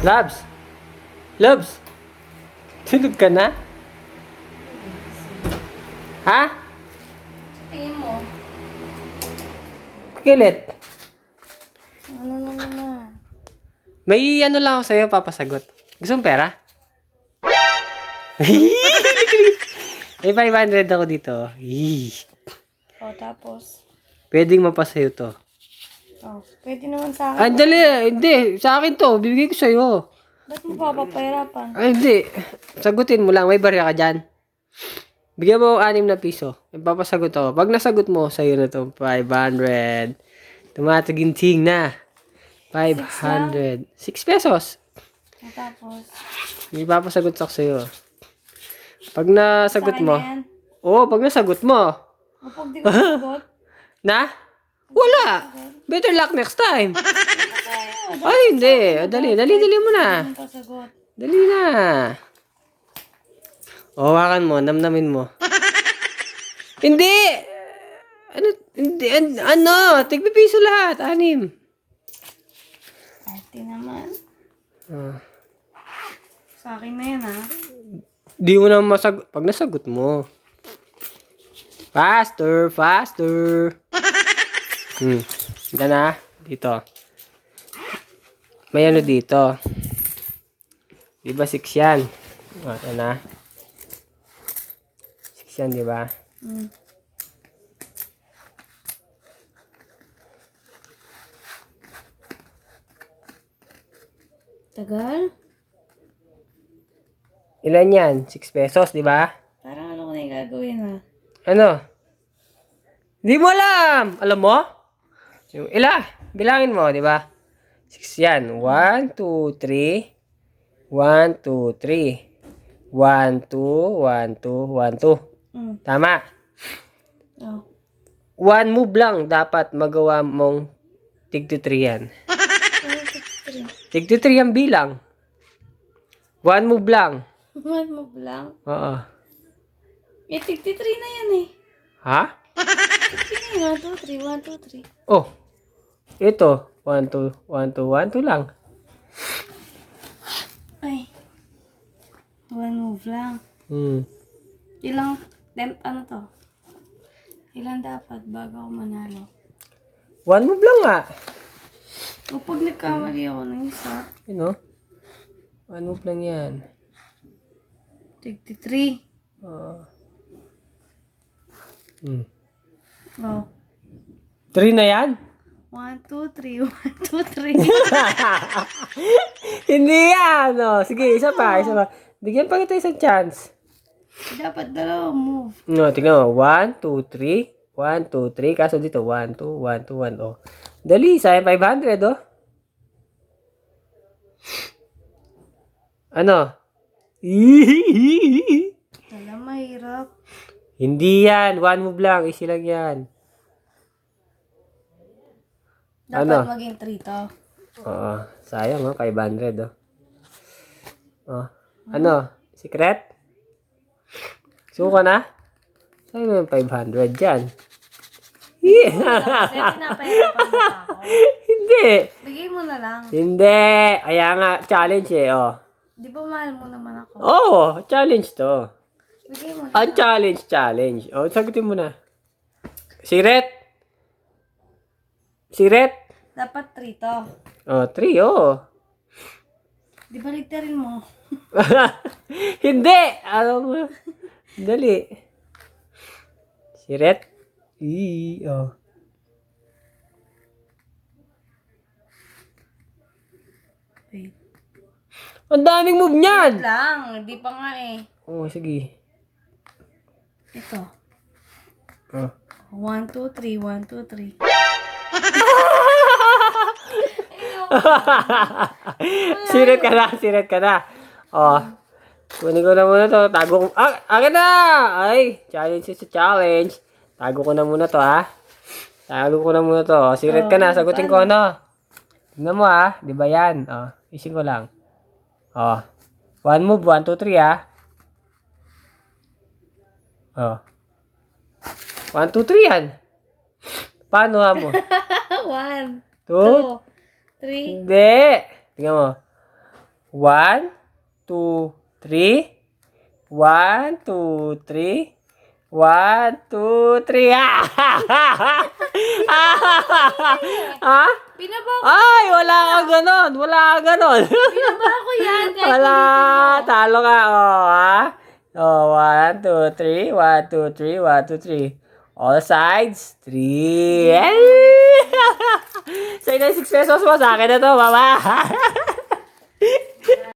Labs! Labs! Tulog ka na? Ha? Tingin mo. Kilit. Ano na naman? May ano lang ako sa'yo, papasagot. Gusto mong pera? May 500 ako dito. Yee. O, Oh, tapos. Pwedeng mapasayo to. Oh, pwede naman sa akin. Ah, dali. Hindi. Sa akin to. Bibigay ko sa'yo. Ba't mo papapahirapan? Ay, hindi. Sagutin mo lang. May barya ka dyan. Bigyan mo 6 na piso. Ipapasagot ako. Pag nasagot mo, sa'yo na to. 500. Tumataginting na. 500. 6 pesos. Tapos. May papasagot ako sa'yo. Pag nasagot mo. Oo, pag nasagot mo. O, pag di ko sagot. Na? Wala. Better luck next time. Ay, hindi. Dali, dali, dali mo na. Dali na. O, hawakan mo. Namnamin mo. hindi! Ano? Hindi. An- ano? Tigpipiso lahat. Anim. Ate naman. Ah. Sa akin na yan, ha? Di mo na masagot. Pag nasagot mo. Faster, faster. Hmm. Ito na. Dito. May ano dito. Di ba six yan? O, ito na. Six yan, di ba? Hmm. Tagal? Ilan yan? Six pesos, di ba? Parang ano ko na yung gagawin, ha? Ano? Di mo alam! Alam mo? Yung ila, bilangin mo, di ba? Six yan. One, two, three. One, two, three. One, two, one, two, one, two. Hmm. Tama. Oh. One move lang dapat magawa mong tig to three yan. Six, three? Tig to three ang bilang. One move lang. One move lang. Oo. Eh, 53 na yan, eh. Ha? Sige, 1, 2, 3, 1, 2, 3. Oh. Ito. One, two, one, two, one, two lang. Ay. One move lang. Hmm. Ilang, dem, ano to? Ilan dapat bago ako manalo? One move lang nga. O pag nagkamali ako ng isa, You know? One move lang yan. 53. Oo. Hmm. Oh. Three na yan? 1, 2, 3, 1, 2, 3. Hindi yan. Oh. Sige, isa pa, isa pa. Bigyan pa kita isang chance. dapat dalawang move. No, tingnan mo. One, two, three. One, two, three. Kaso dito, one, two, one, two, one. Oh. Dali, sayang 500, oh. Ano? Hindi yan. One move lang. Easy lang yan. Dapat Ano? maging 3 to. Oo. Sayang, oh. 500, oh. Oh. Ano? Secret? Suka na? Saan mo yung 500 dyan? Ako. Hindi. Bigay mo na lang. Hindi. Kaya nga, challenge eh, oh. Di ba mahal mo naman ako? Oo, challenge to. Bigay mo. Ang challenge, challenge. Oh, sagutin mo na. Siret? Siret? Dapat 3 to. Oh, three, oh. Di ba ligtarin mo? Hindi! Ano mo? Dali. Siret? Ii, oh. Wait. Ang daming move niyan! Lang, di pa nga eh. Oh, sige. Ito. Oh. 1, 2, 3, 1, 2, 3. siret ka na, siret ka na. Oh. Kunin ko na muna to. Tago ko. Ah, akin na! Ay, challenge is a challenge. Tago ko na muna to, ha? Tago ko na muna to. Oh, siret ka na. Sagutin ko ano. Tingnan mo, ha? Di ba yan? Oh, ising ko lang. Oh. One move, one, two, three, ha? Oh. One, two, three yan. Paano nga mo? One, Two? two, three. Hindi. Tingnan mo. One, two, three. One, two, three. One, two, three. Ah! ha? Pinaba, Ay, wala ka ganon. Wala ka ganon. pinaba ko yan. Wala. Talo ka. Oh, ha? Oh, one, two, three. One, two, three. One, two, three. All sides. Three. Sa'yo na yung 6 pesos mo. Sa akin na to, mama.